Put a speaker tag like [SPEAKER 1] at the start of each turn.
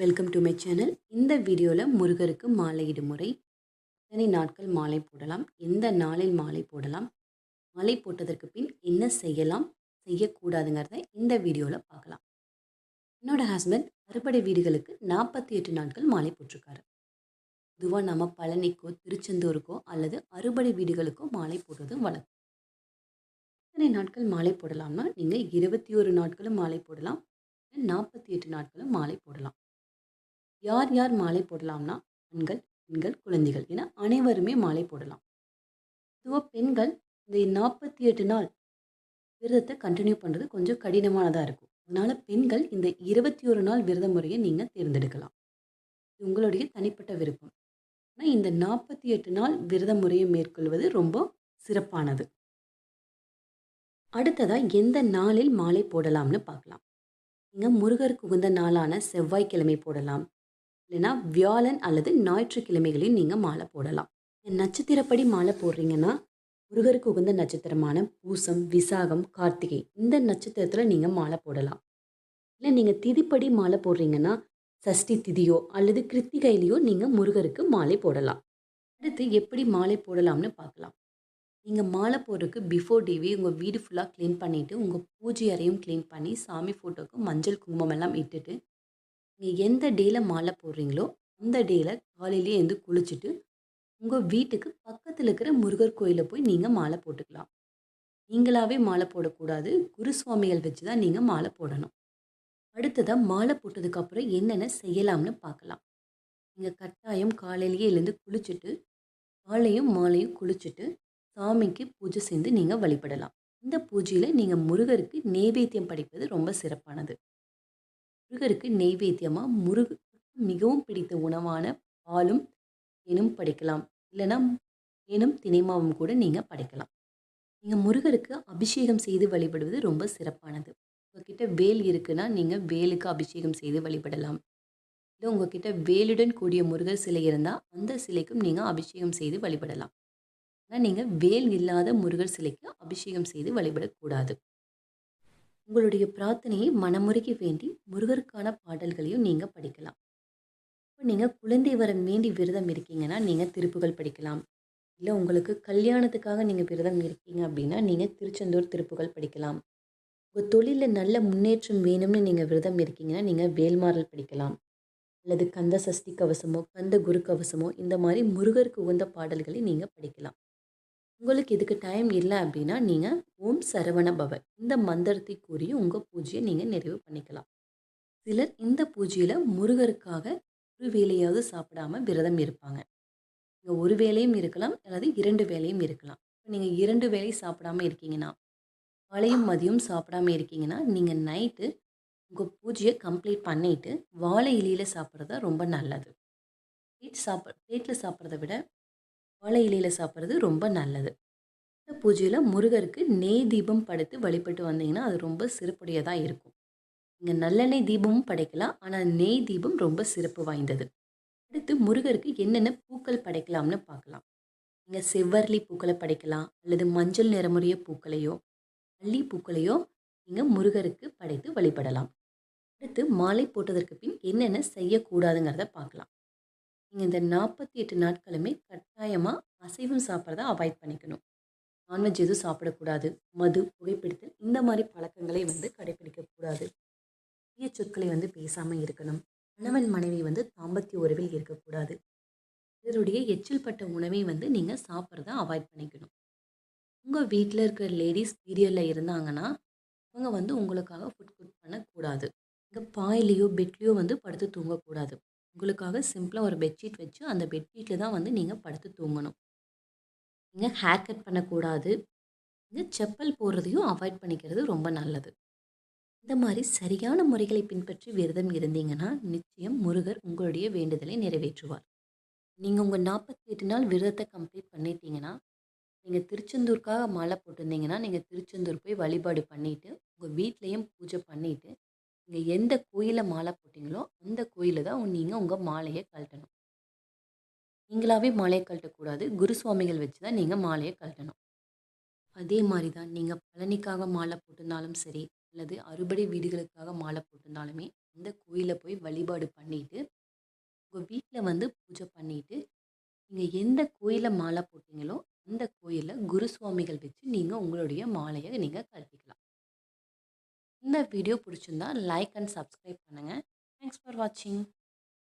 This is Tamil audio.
[SPEAKER 1] வெல்கம் டு மை சேனல் இந்த வீடியோவில் முருகருக்கு மாலையிடும் முறை எத்தனை நாட்கள் மாலை போடலாம். எந்த நாளில் மாலை போடலாம்? மாலை போட்டதற்கு பின் என்ன செய்யலாம்? செய்யக்கூடாதுங்கிறத இந்த வீடியோவில் பார்க்கலாம். என்னோட ஹஸ்பண்ட் அறுபடை வீடுகளுக்கு நாற்பத்தி எட்டு நாட்கள் மாலை போட்டிருக்காரு. பொதுவாக நம்ம பழனிக்கோ திருச்செந்தூருக்கோ அல்லது அறுபடை வீடுகளுக்கோ மாலை போடுறது வழக்கம். எத்தனை நாட்கள் மாலை போடலாம்னா நீங்கள் இருபத்தி ஒரு நாட்களும் மாலை போடலாம். நாற்பத்தி எட்டு நாட்களும் மாலை போடலாம். யார் யார் மாலை போடலாம்னா ஆண்கள் பெண்கள் குழந்தைகள் என அனைவருமே மாலை போடலாம். பொதுவாக பெண்கள் இந்த நாற்பத்தி எட்டு நாள் விரதத்தை கண்டினியூ பண்ணுறது கொஞ்சம் கடினமானதாக இருக்கும். அதனால் பெண்கள் இந்த இருபத்தி ஒரு நாள் விரத முறையை நீங்கள் தேர்ந்தெடுக்கலாம். இது உங்களுடைய தனிப்பட்ட விருப்பம். ஆனால் இந்த நாற்பத்தி எட்டு நாள் விரத முறையை மேற்கொள்வது ரொம்ப சிறப்பானது. அடுத்ததாக எந்த நாளில் மாலை போடலாம்னு பார்க்கலாம். நீங்கள் முருகருக்கு உகந்த நாளான செவ்வாய்க்கிழமை போடலாம். இல்லைன்னா வியாழன் அல்லது ஞாயிற்றுக்கிழமைகளையும் நீங்கள் மாலை போடலாம். நட்சத்திரப்படி மாலை போடுறீங்கன்னா முருகருக்கு உகந்த நட்சத்திரமான பூசம் விசாகம் கார்த்திகை இந்த நட்சத்திரத்தில் நீங்கள் மாலை போடலாம். இல்லை நீங்கள் திதிப்படி மாலை போடுறீங்கன்னா சஷ்டி திதியோ அல்லது கிருத்திகையிலையோ நீங்கள் முருகருக்கு மாலை போடலாம். அடுத்து எப்படி மாலை போடலாம்னு பார்க்கலாம். நீங்கள் மாலை போடுறதுக்கு பிஃபோர் டேவே உங்கள் வீடு ஃபுல்லாக க்ளீன் பண்ணிவிட்டு உங்கள் பூஜை அறையும் க்ளீன் பண்ணி சாமி ஃபோட்டோக்கு மஞ்சள் குங்குமம் எல்லாம் இட்டுட்டு நீங்கள் எந்த டேயில் மாலை போடுறீங்களோ அந்த டேயில் காலையிலேயே எழுந்து குளிச்சுட்டு உங்கள் வீட்டுக்கு பக்கத்தில் இருக்கிற முருகர் கோயிலில் போய் நீங்கள் மாலை போட்டுக்கலாம். நீங்களாகவே மாலை போடக்கூடாது. குருசுவாமிகள் வச்சு தான் நீங்கள் மாலை போடணும். அடுத்ததாக மாலை போட்டதுக்கப்புறம் என்னென்ன செய்யலாம்னு பார்க்கலாம். நீங்கள் கட்டாயம் காலையிலேயே எழுந்து குளிச்சுட்டு காலையும் மாலையும் குளிச்சுட்டு சாமிக்கு பூஜை செய்து நீங்கள் வழிபடலாம். இந்த பூஜையில் நீங்கள் முருகருக்கு நெய்வேத்தியம் படைப்பது ரொம்ப சிறப்பானது. முருகருக்கு நெய்வேத்தியமாக முருகருக்கு மிகவும் பிடித்த உணவான பாலும் தேனும் படைக்கலாம். இல்லைன்னா தேனும் தினைமாவும் கூட நீங்கள் படைக்கலாம். நீங்கள் முருகருக்கு அபிஷேகம் செய்து வழிபடுவது ரொம்ப சிறப்பானது. உங்ககிட்ட வேல் இருக்குன்னா நீங்கள் வேலுக்கு அபிஷேகம் செய்து வழிபடலாம். இல்லை உங்ககிட்ட வேலுடன் கூடிய முருகர் சிலை இருந்தால் அந்த சிலைக்கும் நீங்கள் அபிஷேகம் செய்து வழிபடலாம். ஆனால் நீங்கள் வேல் இல்லாத முருகர் சிலைக்கு அபிஷேகம் செய்து வழிபடக்கூடாது. உங்களுடைய பிரார்த்தனையை மனமுருகி வேண்டி முருகருக்கான பாடல்களையும் நீங்கள் படிக்கலாம். இப்போ நீங்கள் குழந்தை வரம் வேண்டி விரதம் இருக்கீங்கன்னா நீங்கள் திருப்புகள் படிக்கலாம். இல்லை உங்களுக்கு கல்யாணத்துக்காக நீங்கள் விரதம் இருக்கீங்க அப்படின்னா நீங்கள் திருச்செந்தூர் திருப்புகள் படிக்கலாம். உங்கள் தொழிலில் நல்ல முன்னேற்றம் வேணும்னு நீங்கள் விரதம் இருக்கீங்கன்னா நீங்கள் வேல்மாறல் படிக்கலாம். அல்லது கந்த சஷ்டி கவசமோ கந்த குரு கவசமோ இந்த மாதிரி முருகருக்கு உகந்த பாடல்களை நீங்கள் படிக்கலாம். உங்களுக்கு இதுக்கு டைம் இல்லை அப்படின்னா நீங்கள் ஓம் சரவண பவ இந்த மந்திரத்தை கூறியும் உங்கள் பூஜையை நீங்கள் நிறைவு பண்ணிக்கலாம். சிலர் இந்த பூஜையில் முருகருக்காக ஒரு வேலையாவது சாப்பிடாம விரதம் இருப்பாங்க. நீங்கள் ஒரு வேலையும் இருக்கலாம் அல்லது இரண்டு வேலையும் இருக்கலாம். இப்போ நீங்கள் இரண்டு வேலை சாப்பிடாம இருக்கீங்கன்னா காலையும் மதியம் சாப்பிடாம இருக்கீங்கன்னா நீங்கள் நைட்டு உங்கள் பூஜையை கம்ப்ளீட் பண்ணிவிட்டு வாழை இலையில் சாப்பிட்றது ரொம்ப நல்லது. பிளேட் சாப்பிட பிளேட்டில் சாப்பிட்றத விட வாழை இலையில் சாப்பிட்றது ரொம்ப நல்லது. இந்த பூஜையில் முருகருக்கு நெய் தீபம் படைத்து வழிபட்டு வந்தீங்கன்னா அது ரொம்ப சிறப்புடையதாக இருக்கும். இங்கே நல்லெண்ணெய் தீபமும் படைக்கலாம். ஆனால் நெய் தீபம் ரொம்ப சிறப்பு வாய்ந்தது. அடுத்து முருகருக்கு என்னென்ன பூக்கள் படைக்கலாம்னு பார்க்கலாம். நீங்கள் செவ்வரளி பூக்களை படைக்கலாம். அல்லது மஞ்சள் நிறமுறைய பூக்களையோ அல்லி பூக்களையோ நீங்கள் முருகருக்கு படைத்து வழிபடலாம். அடுத்து மாலை போட்டதற்கு பின் என்னென்ன செய்யக்கூடாதுங்கிறத பார்க்கலாம். நீங்கள் இந்த நாற்பத்தி எட்டு நாட்களுமே கட்டாயமாக அசைவம் சாப்பிட்றத அவாய்ட் பண்ணிக்கணும். நான்வெஜ் எதுவும் சாப்பிடக்கூடாது. மது புகைப்பிடித்தல் இந்த மாதிரி பழக்கங்களை வந்து கடைபிடிக்கக்கூடாது தீய சொற்களை வந்து பேசாமல் இருக்கணும். கணவன் மனைவி வந்து தாம்பத்திய உறவில் இருக்கக்கூடாது. இதனுடைய எச்சில் பட்ட உணவை வந்து நீங்கள் சாப்பிட்றத அவாய்ட் பண்ணிக்கணும். உங்கள் வீட்டில் இருக்கிற லேடிஸ் பீரியடில் இருந்தாங்கன்னா அவங்க வந்து உங்களுக்காக ஃபுட் குக் பண்ணக்கூடாது. இங்கே பாயிலையோ பெட்லேயோ வந்து படுத்து தூங்கக்கூடாது. உங்களுக்காக சிம்பிளாக ஒரு பெட்ஷீட் வச்சு அந்த பெட்ஷீட்டில் தான் வந்து நீங்கள் படுத்து தூங்கணும். நீங்கள் ஹேர் கட் பண்ணக்கூடாது. நீங்கள் செப்பல் போடுறதையும் அவாய்ட் பண்ணிக்கிறது ரொம்ப நல்லது. இந்த மாதிரி சரியான முறைகளை பின்பற்றி விரதம் இருந்தீங்கன்னா நிச்சயம் முருகர் உங்களுடைய வேண்டுதலை நிறைவேற்றுவார். நீங்கள் உங்கள் நாற்பத்தி எட்டு நாள் விரதத்தை கம்ப்ளீட் பண்ணிட்டீங்கன்னா நீங்கள் திருச்செந்தூருக்காக மாலை போட்டிருந்தீங்கன்னா நீங்கள் திருச்செந்தூர் போய் வழிபாடு பண்ணிவிட்டு உங்கள் வீட்லேயும் பூஜை பண்ணிவிட்டு நீங்கள் எந்த கோயிலை மாலை போட்டிங்களோ அந்த கோயிலில் தான் நீங்கள் உங்கள் மாலையை கழட்டணும். நீங்களாகவே மாலையை கழட்டக்கூடாது. குரு சுவாமிகள் வச்சு தான் நீங்கள் மாலையை கழட்டணும். அதே மாதிரி தான் நீங்கள் பழனிக்காக மாலை போட்டிருந்தாலும் சரி அல்லது அறுபடை வீடுகளுக்காக மாலை போட்டிருந்தாலுமே அந்த கோயிலில் போய் வழிபாடு பண்ணிவிட்டு உங்கள் வீட்டில் வந்து பூஜை பண்ணிவிட்டு நீங்கள் எந்த கோயிலை மாலை போட்டிங்களோ அந்த கோயிலில் குரு சுவாமிகள் வச்சு நீங்கள் உங்களுடைய மாலையை நீங்கள் கழட்டி இந்த வீடியோ பிடிச்சிருந்தா லைக் அண்ட் சப்ஸ்கிரைப் பண்ணுங்கள் தேங்க்ஸ் ஃபார் வாட்சிங்